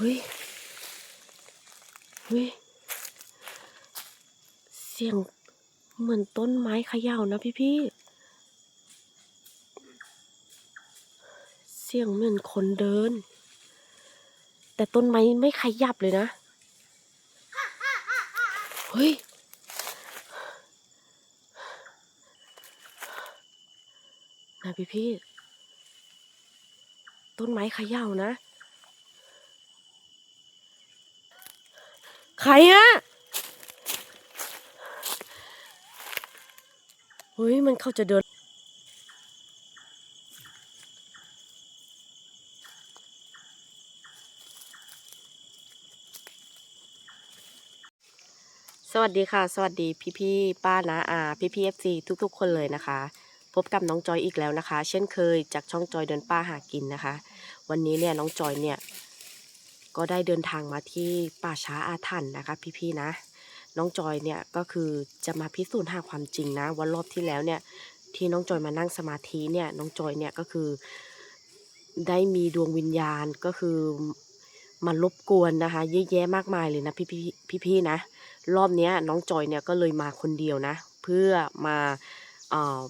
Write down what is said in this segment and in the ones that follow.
เฮ้ยเฮ้ย เสียงเหมือนต้นไม้เขย่านะพี่พี่ๆเสียงเหมือนคนเดิน แต่ต้นไม้ไม่ขยับเลยนะ เฮ้ยนะพี่พี่ๆต้นไม้เขย่านะ ใครอะเฮ้ยมันเข้าจะเดิน สวัสดีค่ะ สวัสดีพี่พี่ๆป้านาอาพี่พี่เอฟซีทุก ๆ คนเลยนะคะ พบกับน้องจอยอีกแล้วนะคะ เช่นเคยจากช่องจอยเดินป้าหากินนะคะ วันนี้เนี่ยน้องจอยเนี่ย ก็ได้เดินทางมาที่ป่าช้าอาถรรพ์นะคะ พี่ๆนะ น้องจอยเนี่ยก็คือจะมาพิสูจน์หาความจริงนะวันรอบที่แล้วเนี่ยที่น้องจอยมานั่งสมาธิเนี่ยน้องจอยเนี่ยก็คือได้มีดวงวิญญาณก็คือมารบกวนนะคะเยอะแยะมากมายเลยนะพี่พี่พี่ๆนะ รอบนี้น้องจอยเนี่ยก็เลยมาคนเดียวนะ เพื่อมาเอ่อ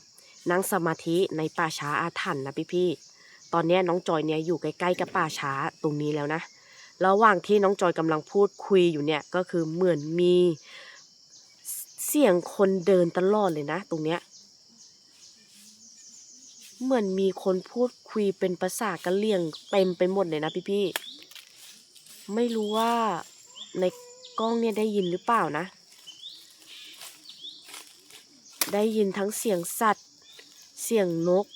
นั่งสมาธิในป่าช้าอาถรรพ์นะพี่พี่ๆตอนนี้น้องจอยเนี่ยอยู่ใกล้ๆกับป่าช้าตรงนี้แล้วนะ ระหว่างที่น้องจอยกำลังพูดคุยอยู่เนี่ยก็คือเหมือนมีเสียงคนเดินตลอดเลยนะ ตรงเนี้ยเหมือนมีคนพูดคุยเป็นภาษากะเหรี่ยงเต็มไปหมดเลยนะพี่ๆไม่รู้ว่าในกล้องเนี่ยได้ยินหรือเปล่านะ ได้ยินทั้งเสียงสัตว์ เสียงนก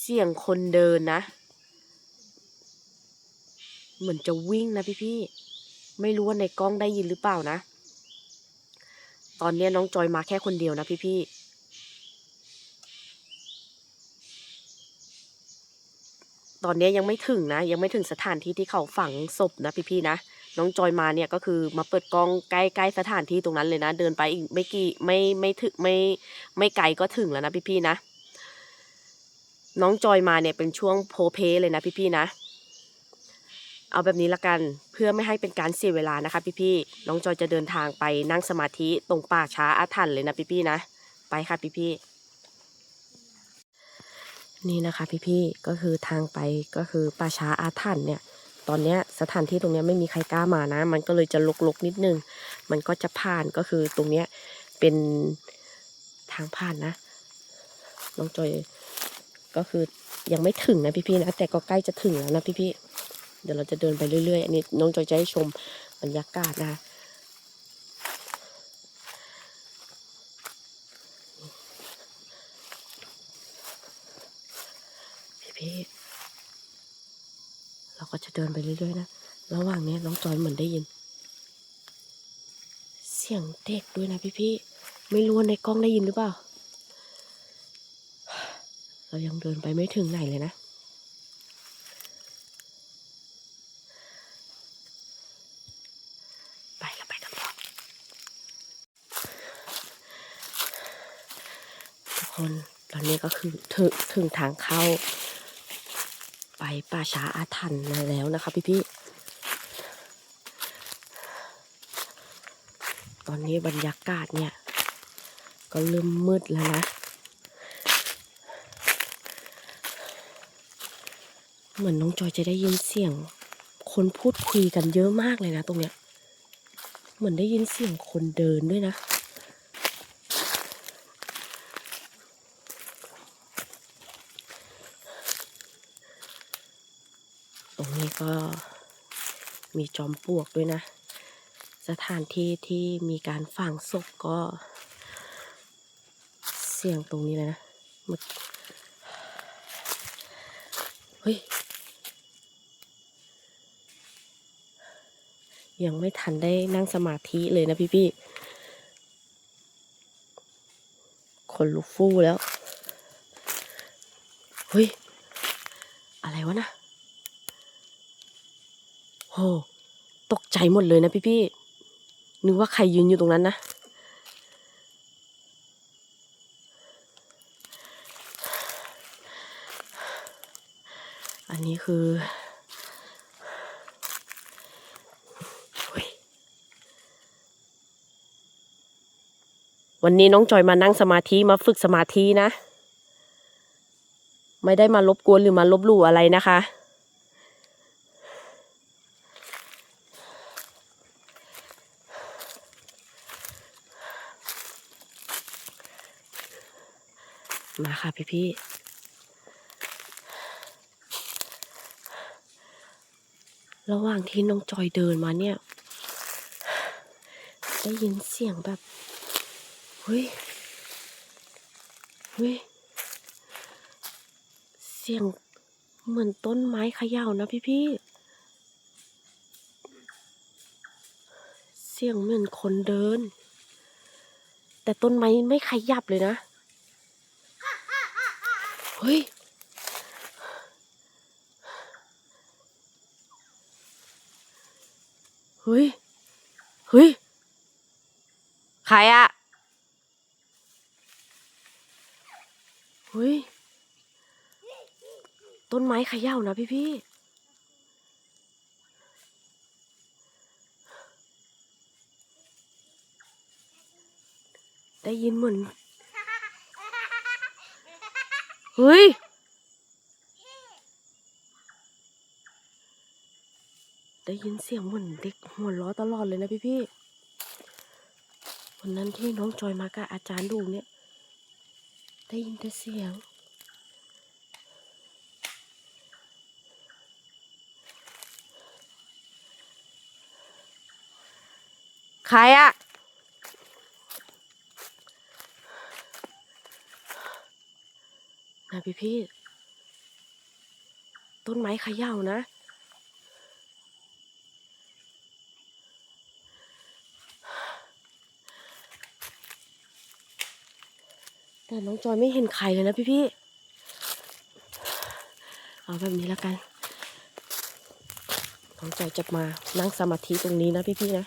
เสียงคนเดินนะ เหมือนจะวิ่งนะพี่ๆไม่รู้ว่าในกล้องได้ยินหรือเปล่านะ ตอนนี้น้องจอยมาแค่คนเดียวนะพี่ๆตอนนี้ยังไม่ถึงนะ ยังไม่ถึงสถานที่ที่เขาฝังศพนะพี่ๆนะน้องจอยมาเนี่ยก็คือมาเปิดกล้องใกล้ๆสถานที่ตรงนั้นเลยนะ เดินไปอีกไม่กี่ไม่ไม่ถึงไม่ไม่ไกลก็ถึงแล้วนะพี่ๆนะ น้องจอยมาเนี่ยเป็นช่วงโพเพเลยนะพี่ๆนะ เอาแบบนี้ละกันเพื่อไม่ให้เป็นการเสียเวลานะคะ พี่ๆน้องจอยจะเดินทางไปนั่งสมาธิตรงป่าช้าอาถรรพ์เลยนะพี่ๆนะ ไปค่ะพี่ๆนี่นะคะพี่ๆ ก็คือทางไปก็คือป่าช้าอาถรรพ์เนี่ย ตอนเนี้ยสถานที่ตรงเนี้ยไม่มีใครกล้ามานะ มันก็เลยจะลกๆนิดนึง มันก็จะผ่านก็คือตรงเนี้ยเป็นทางผ่านนะ น้องจอยก็คือยังไม่ถึงนะพี่ๆนะ แต่ก็ใกล้จะถึงแล้วนะพี่ๆ เดี๋ยวเราจะเดินไปเรื่อยๆ อันนี้น้องจอยจะให้ชมบรรยากาศนะคะพี่ๆเราก็จะเดินไปเรื่อยๆนะ ระหว่างนี้น้องจอยเหมือนได้ยิน เสียงเด็กด้วยนะพี่ๆ ไม่รู้ว่าในกล้องได้ยินหรือเปล่า เรายังเดินไปไม่ถึงไหนเลยนะ ไปแล้วไปกันต่อทุกค นี้ก็คือถึงถึงทางเข้า ไปป่าช้าอาถรรพ์แล้วนะคะพี่พี่ตอนนี้บรรยากาศเนี่ย ก็เริ่มมืดแล้วนะเหมือนน้องจอยจะได้ยินเสียง คนพูดคุยกันเยอะมากเลยนะตรงเนี้ย เหมือนได้ยินเสียงคนเดินด้วยนะ ตรงนี้ ก็มีจอมปลวกด้วยนะ สถานที่ที่มีการฝังศพก็ เสียงตรงนี้เลยนะมึกเฮ้ย ยังไม่ทันได้นั่งสมาธิเลยนะพี่พี่ๆคนลุกฟู่แล้ว เฮ้ย อะไรวะนะ โหตกใจหมดเลยนะพี่พี่นึกว่าใครยืนอยู่ตรงนั้นนะอันนี้คือวันนี้น้องจอยมานั่งสมาธิมาฝึกสมาธินะ ไม่ได้มารบกวนหรือมาลบหลู่อะไรนะคะ มาค่ะพี่พี่ระหว่างที่น้องจอยเดินมาเนี่ย ได้ยินเสียงแบบเฮ้ยเฮ้ยเสียงเหมือนต้นไม้เขย่านะพี่พี่เสียงเหมือนคนเดิน แต่ต้นไม้ไม่ขยับเลยนะ เฮ้ย เฮ้ย เฮ้ย ใครอะเฮ้ย ต้นไม้เขย่านะพี่พี่ได้ยินเหมือน เฮ้ย ได้ยินเสียงเหมือนเด็กหัวเราะตลอดเลยนะพี่พี่วันนั้นที่น้องจอยมากับอาจารย์ดูเนี่ย ได้ยินแต่เสียง ใครอะ นะพี่พี่ต้นไม้เขย่านะ แต่น้องจอยไม่เห็นใครเลยนะพี่พี่เอาแบบนี้แล้วกัน น้องจอยจะมานั่งสมาธิตรงนี้นะพี่พี่นะ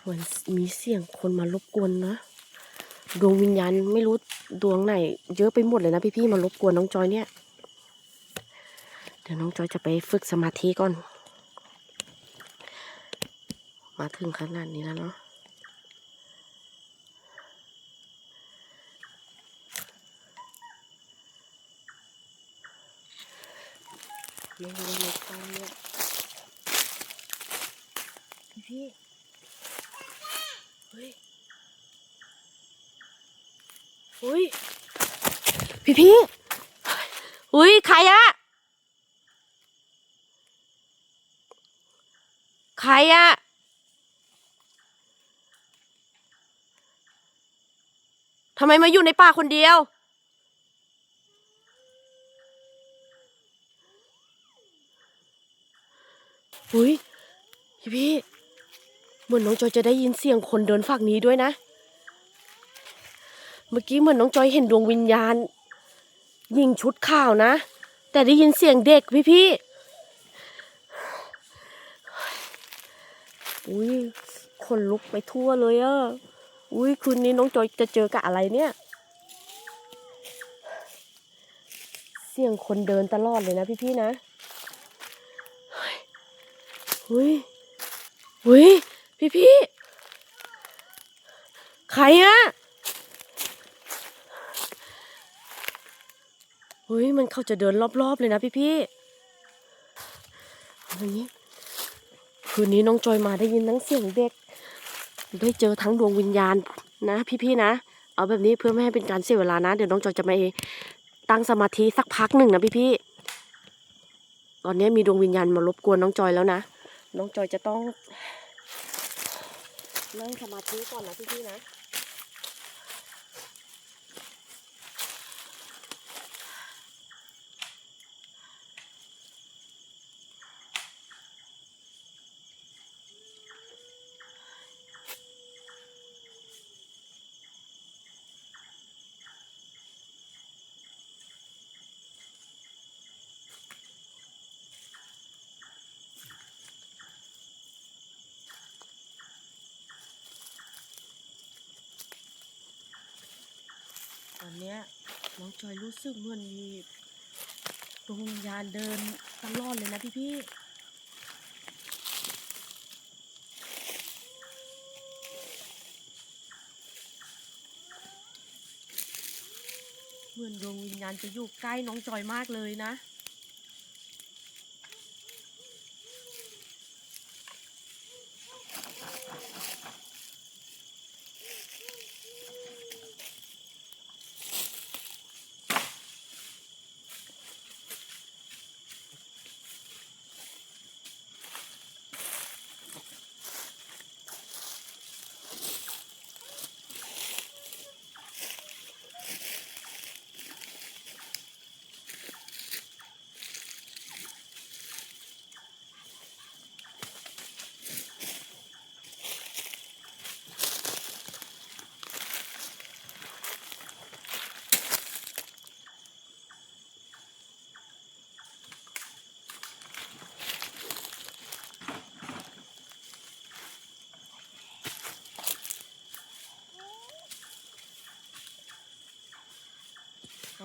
เหมือนมีเสียงคนมารบกวนนะ ดวงวิญญาณไม่รู้ดวงไหน เยอะไปหมดเลยนะพี่พี่ๆมารบกวนน้องจอยเนี่ย เดี๋ยวน้องจอยจะไปฝึกสมาธิก่อน มาถึงขนาดนี้แล้วเนาะไม่รู้ในตอนเนี่ยพี่พี่เฮ้ย เฮ้ยพี่พี่เฮ้ยใครอะใครอะทำไมมาอยู่ในป่าคนเดียว อุ้ยพี่พี่เหมือนน้องจอยจะได้ยินเสียงคนเดินฝั่งนี้ด้วยนะ มื่อกี้เหมือนน้องจอยเห็นดวงวิญญาณ ยิงชุดข่าวนะ แต่ได้ยินเสียงเด็กพี่พี่อุ้ยขนลุกไปทั่วเลยอะอุ้ยคืนนี้น้องจอยจะเจอกับอะไรเนี่ย เสียงคนเดินตลอดเลยนะพี่พี่นะหุยหุยพี่พี่ใครอะ หุยมันเขาจะเดินรอบๆเลยนะพี่พี่เอาอย่างนี้คืนนี้น้องจอยมาได้ยินทั้งเสียงเด็ก ได้เจอทั้งดวงวิญญาณนะพี่พี่ๆนะ เอาแบบนี้เพื่อไม่ให้เป็นการเสียเวลานะ เดี๋ยวน้องจอยจะมาตั้งสมาธิสักพักหนึ่งนะพี่พี่ๆตอนนี้มีดวงวิญญาณมารบกวนน้องจอยแล้วนะ น้องจอยจะต้องนั่งสมาธิก่อนนะพี่พี่ๆนะ อยรู้สึกเหมือนมีดวงวิญญาณเดินตลอดเลยนะพี่พี่เหมือนดวงวิญญาณจะอยู่ใกล้น้องจอยมากเลยนะ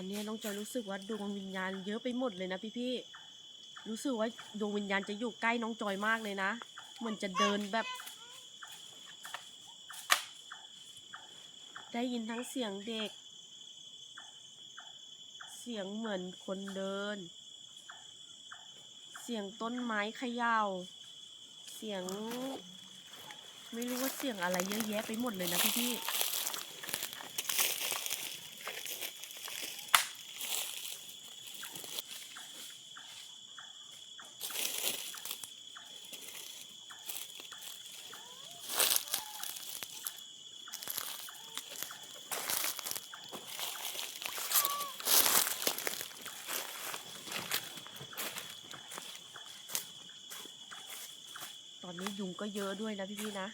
อนนี้น้องจอยรู้สึกว่าดวงวิญญาณเยอะไปหมดเลยนะพี่ๆรู้สึกว่าดวงวิญญาณจะอยู่ใกล้น้องจอยมากเลยนะเหมือนจะเดินแบบ ได้ยินทั้งเสียงเด็ก เสียงเหมือนคนเดิน เสียงต้นไม้เขยา่า เสียง ไม่รู้ว่าเสียงอะไรเยอะแยะไปหมดเลยนะพี่ๆ ยุงก็เยอะด้วยนะพี่ๆนะ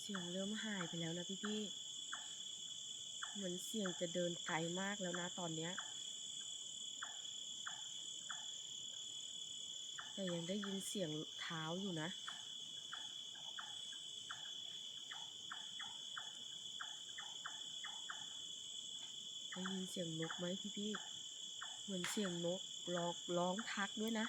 เสียงเริ่มหายไปแล้วนะพี่ๆเหมือนเสียงจะเดินไกลมากแล้วนะตอนเนี้ย แต่ยังได้ยินเสียงเท้าอยู่นะ ได้ยินเสียงนกไหมพี่ๆเหมือนเสียงนกร้องร้องทักด้วยนะ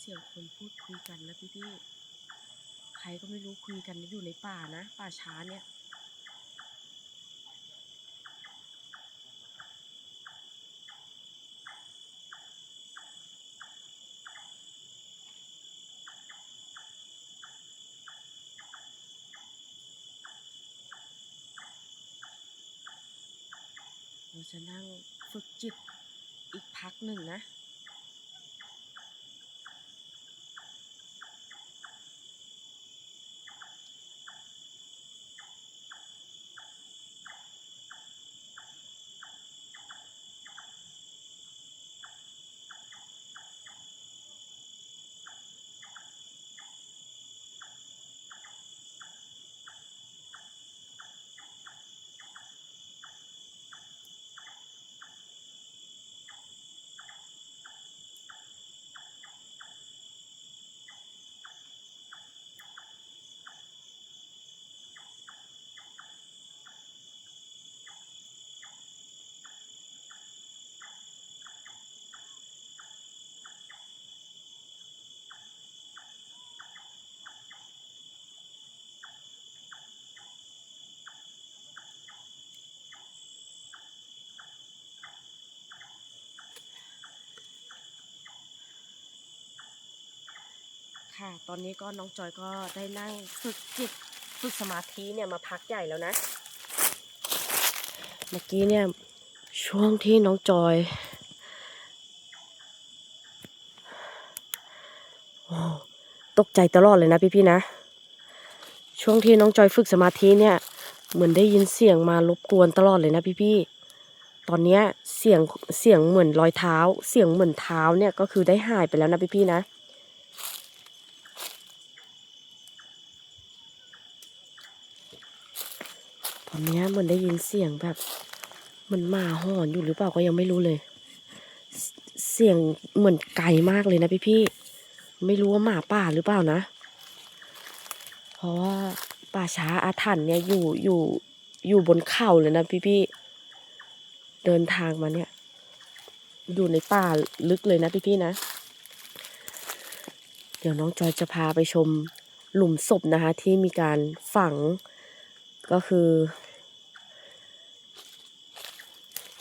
เสียงคนพูดคุยกันนะพี่พี่ๆใครก็ไม่รู้คุยกันอยู่ในป่านะ ป่าช้าเนี่ยเราจะนั่งฝึกจิตอีกพักหนึ่งนะ ค่ะ ตอนนี้ก็น้องจอยก็ได้นั่งฝึกจิตฝึกสมาธิเนี่ยมาพักใหญ่แล้วนะ เมื่อกี้เนี่ยช่วงที่น้องจอยโอ้ตกใจตลอดเลยนะพี่ๆนะ ช่วงที่น้องจอยฝึกสมาธิเนี่ย เหมือนได้ยินเสียงมารบกวนตลอดเลยนะพี่ๆ ตอนเนี้ยเสียงเสียงเหมือนรอยเท้า เสียงเหมือนเท้าเนี่ยก็คือได้หายไปแล้วนะพี่ๆนะ ตอนนี้เหมือนได้ยินเสียงแบบเหมันหมาหอนอยู่หรือเปล่าก็ยังไม่รู้เลย เสียงเหมือนไกลมากเลยนะพี่พี่ไม่รู้ว่าหมาป่าหรือเปล่านะ เพราะว่าป่าช้าอาถรรพ์เนี่ยอยู่อยู่อยู่บนเข่าเลยนะพี่พี่เดินทางมาเนี่ย อยู่ในป่าลึกเลยนะพี่พี่นะ เดี๋ยวน้องจอยจะพาไปชมหลุมศพนะคะ ที่มีการฝัง ก็คือ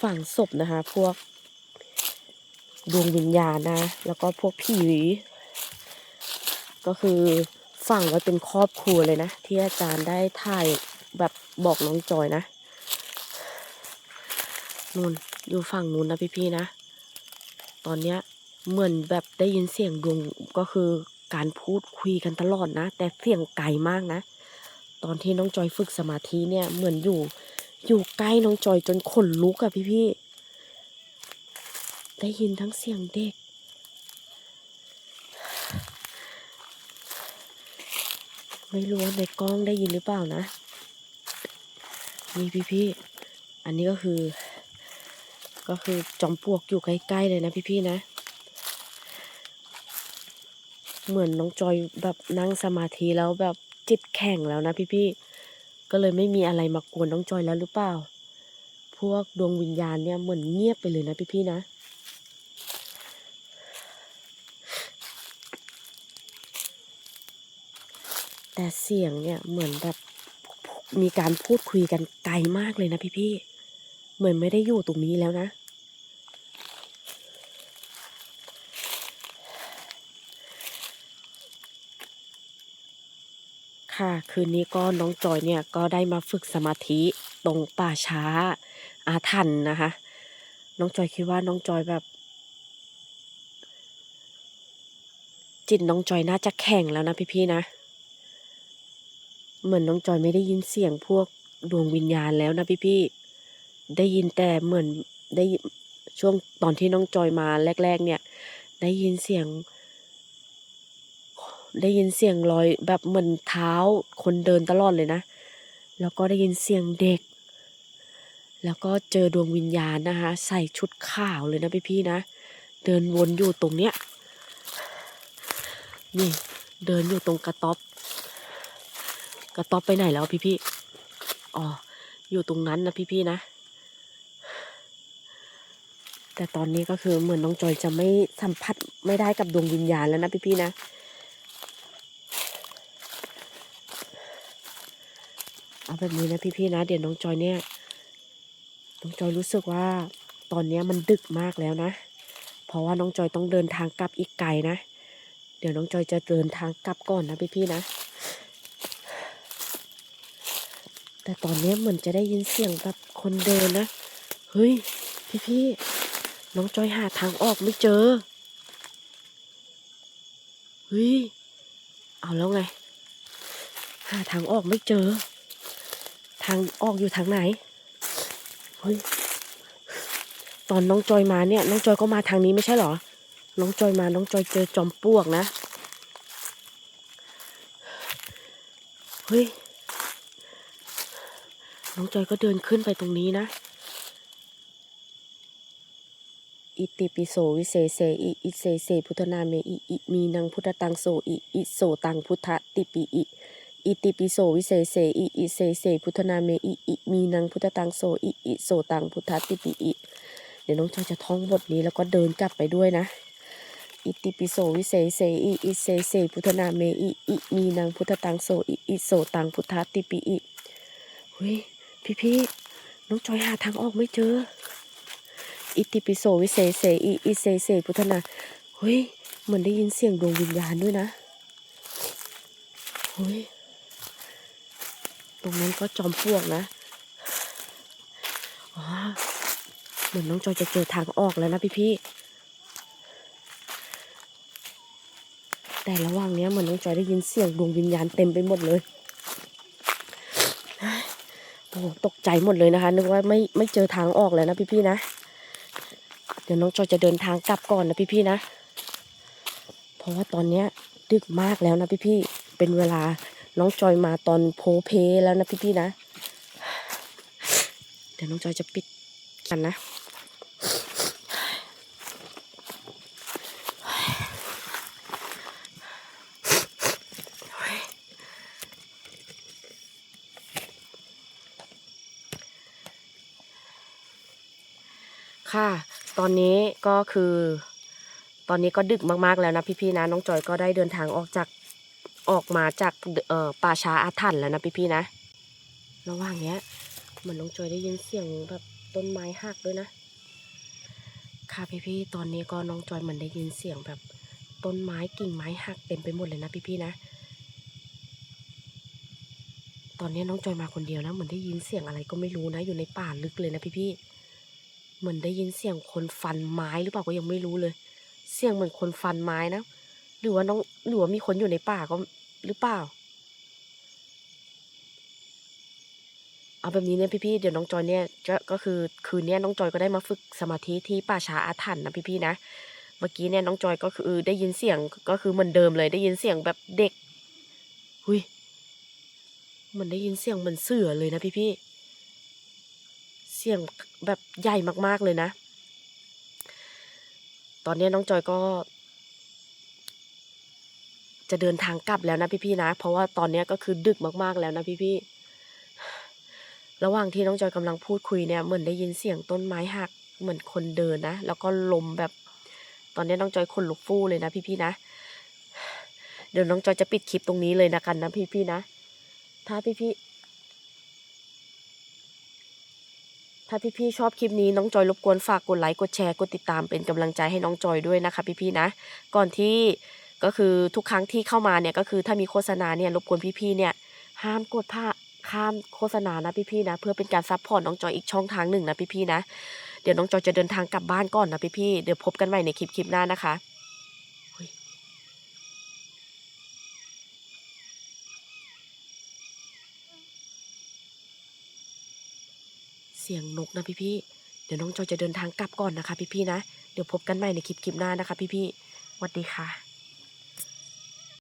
ฝังศพนะคะ พวกดวงวิญญาณนะ แล้วก็พวกผีก็คือฝังไว้เป็นครอบครัวเลยนะ ที่อาจารย์ได้ถ่ายแบบบอกน้องจอยนะนู่นอยู่ฝั่งนู้นนะพี่ๆนะ ตอนเนี้ยเหมือนแบบได้ยินเสียงดวงก็คือการพูดคุยกันตลอดนะ แต่เสียงไกลมากนะ ตอนที่น้องจอยฝึกสมาธิเนี่ยเหมือนอยู่ อยู่ใกล้น้องจอยจนขนลุกอะพี่พี่ได้ยินทั้งเสียงเด็ก ไม่รู้ว่าในกล้องได้ยินหรือเปล่านะ นี่พี่พี่อันนี้ก็คือ ก็คือจอมปลวกอยู่ใกล้ๆเลยนะพี่พี่นะ เหมือนน้องจอยแบบนั่งสมาธิแล้วแบบ จิตแข็งแล้วนะพี่ๆก็เลยไม่มีอะไรมากวนน้องจอยแล้วหรือเปล่า พวกดวงวิญญาณเนี่ยเหมือนเงียบไปเลยนะพี่ๆนะแต่เสียงเนี่ยเหมือนแบบมีการพูดคุยกันไกลมากเลยนะพี่ๆเหมือนไม่ได้อยู่ตรงนี้แล้วนะ ค่ะ คืนนี้ก็น้องจอยเนี่ยก็ได้มาฝึกสมาธิตรงป่าช้าอาถรรพ์นะคะ น้องจอยคิดว่าน้องจอยแบบ จิตน้องจอยน่าจะแข็งแล้วนะพี่ๆนะ เหมือนน้องจอยไม่ได้ยินเสียงพวกดวงวิญญาณแล้วนะพี่ๆได้ยินแต่เหมือนได้ช่วงตอนที่น้องจอยมาแรก ๆ เนี่ย ได้ยินเสียง ได้ยินเสียงรอยแบบเหมือนเท้าคนเดินตลอดเลยนะ แล้วก็ได้ยินเสียงเด็ก แล้วก็เจอดวงวิญญาณนะคะใส่ชุดขาวเลยนะพี่ๆนะ เดินวนอยู่ตรงเนี้ย นี่เดินอยู่ตรงกระต๊อบ กระต๊อบไปไหนแล้วพี่ๆอ๋อ อยู่ตรงนั้นนะพี่ๆนะ แต่ตอนนี้ก็คือเหมือนน้องจอยจะไม่สัมผัสไม่ได้กับดวงวิญญาณแล้วนะพี่ๆนะ เอาแบบนี้นะพี่ๆนะเดี๋ยวน้องจอยเนี่ยน้องจอยรู้สึกว่าตอนนี้มันดึกมากแล้วนะ เพราะว่าน้องจอยต้องเดินทางกลับอีกไกลนะ เดี๋ยวน้องจอยจะเดินทางกลับก่อนนะพี่ๆนะ แต่ตอนนี้เหมือนจะได้ยินเสียงแบบคนเดินนะ เฮ้ยพี่ๆน้องจอยหาทางออกไม่เจอ เฮ้ย เอาแล้วไง หาทางออกไม่เจอางออกอยู่ทางไหนเฮ้ยตอนน้องจอยมาเนี่ย น้องจอยก็มาทางนี้ไม่ใช่เหรอ น้องจอยมา น้องจอยเจอจอมปลวกนะ เฮ้ย น้องจอยก็เดินขึ้นไปตรงนี้นะ อิติปิโสวิเศษเสอิอิเสเสพุทธนาเมอิอิมีนังพุทธตังโสอิอิโสตังพุทธติปิอิ อิติปิโสวิเศษเสอิอิเสเสพุทธนาเมอิอิมีนังพุทธตังโสอิอิโสตังพุทธติปิอิเดี๋ยวน้องจอยจะท่องบทนี้แล้วก็เดินกลับไปด้วยนะ อิติปิโสวิเศษเสอิอิเสเสพุทธนาเมอิอิมีนังพุทธตังโสอิอิโสตังพุทธติปิอิเฮ้ยพี่พี่น้องจอยหาทางออกไม่เจอ อิติปิโสวิเศษเสอิอิเสเสพุทธนาเฮ้ยเหมือนได้ยินเสียงดวงวิญญาณด้วยนะเฮ้ย ตรงนั้นก็จอมปลวกนะอ๋อเหมือนน้องจอยจะเจอทางออกแล้วนะพี่พี่แต่ระหว่างนี้เหมือนน้องจอยได้ยินเสียงดวงวิญญาณเต็มไปหมดเลยโอ้โหตกใจหมดเลยนะคะ นึกว่าไม่ไม่เจอทางออกแล้วนะพี่พี่นะ เดี๋ยวน้องจอยจะเดินทางกลับก่อนนะพี่ๆนะ เพราะว่าตอนเนี้ยดึกมากแล้วนะพี่ๆเป็นเวลา น้องจอยมาตอนโพเพแล้วนะพี่ๆนะ เดี๋ยวน้องจอยจะปิดกันนะค่ะ ตอนนี้ก็คือ ตอนนี้ก็ดึกมากๆแล้วนะพี่ๆนะ น้องจอยก็ได้เดินทางออกจาก ออกมาจากเอ่อป่าช้าอาถรรพ์แล้วนะพี่ๆนะระหว่างเนี้ยเหมือนน้องจอยได้ยินเสียงแบบต้นไม้หักด้วยนะ ค่ะพี่ๆตอนนี้ก็น้องจอยเหมือนได้ยินเสียงแบบต้นไม้กิ่งไม้หักเต็มไปหมดเลยนะพี่ๆนะ ตอนนี้น้องจอยมาคนเดียวนะเหมือนได้ยินเสียงอะไรก็ไม่รู้นะ อยู่ในป่าลึกเลยนะพี่ๆเหมือนได้ยินเสียงคนฟันไม้หรือเปล่าก็ยังไม่รู้เลย เสียงเหมือนคนฟันไม้นะหรือว่าน้องหรือว่ามีคนอยู่ในป่าก็ หรือเปล่า เอาแบบนี้เนี่ยพี่ๆเดี๋ยวน้องจอยเนี่ยก็ก็คือคืนนี้น้องจอยก็ได้มาฝึกสมาธิที่ป่าช้าอาถรรพ์นะพี่ๆนะ เมื่อกี้เนี่ยน้องจอยก็คือได้ยินเสียงก็คือเหมือนเดิมเลยได้ยินเสียงแบบเด็กหุยมันได้ยินเสียงเหมือนเสือเลยนะพี่ๆเสียงแบบใหญ่มากๆเลยนะ ตอนนี้น้องจอยก็ จะเดินทางกลับแล้วนะพี่ๆนะ เพราะว่าตอนนี้ก็คือดึกมากๆแล้วนะพี่ๆระหว่างที่น้องจอยกำลังพูดคุยเนี่ยเหมือนได้ยินเสียงต้นไม้หักเหมือนคนเดินนะ แล้วก็ลมแบบ ตอนนี้น้องจอยขนลุกฟู่เลยนะพี่ๆนะ เดี๋ยวน้องจอยจะปิดคลิปตรงนี้เลยนะกันนะพี่ๆนะ ถ้าพี่ๆถ้าพี่ๆชอบคลิปนี้น้องจอยรบกวนฝากกดไลค์กดแชร์กดติดตามเป็นกำลังใจให้น้องจอยด้วยนะคะพี่ๆนะ ก่อนที่ ก็คือทุกครั้งที่เข้ามาเนี่ยก็คือถ้ามีโฆษณาเนี่ยรบกวนพี่ๆเนี่ยห้ามกดผ้าข้ามโฆษณานะพี่ๆนะ เพื่อเป็นการซัพพอร์ตน้องจอยอีกช่องทางหนึ่งนะพี่ๆนะ เดี๋ยวน้องจอยจะเดินทางกลับบ้านก่อนนะพี่ๆเดี๋ยวพบกันใหม่ในคลิปคลิปหน้านะคะเสียงนกนะพี่ๆเดี๋ยวน้องจอยจะเดินทางกลับก่อนนะคะ พี่ๆนะ เดี๋ยวพบกันใหม่ในคลิปคลิปหน้านะคะ พี่ๆสวัสดีค่ะ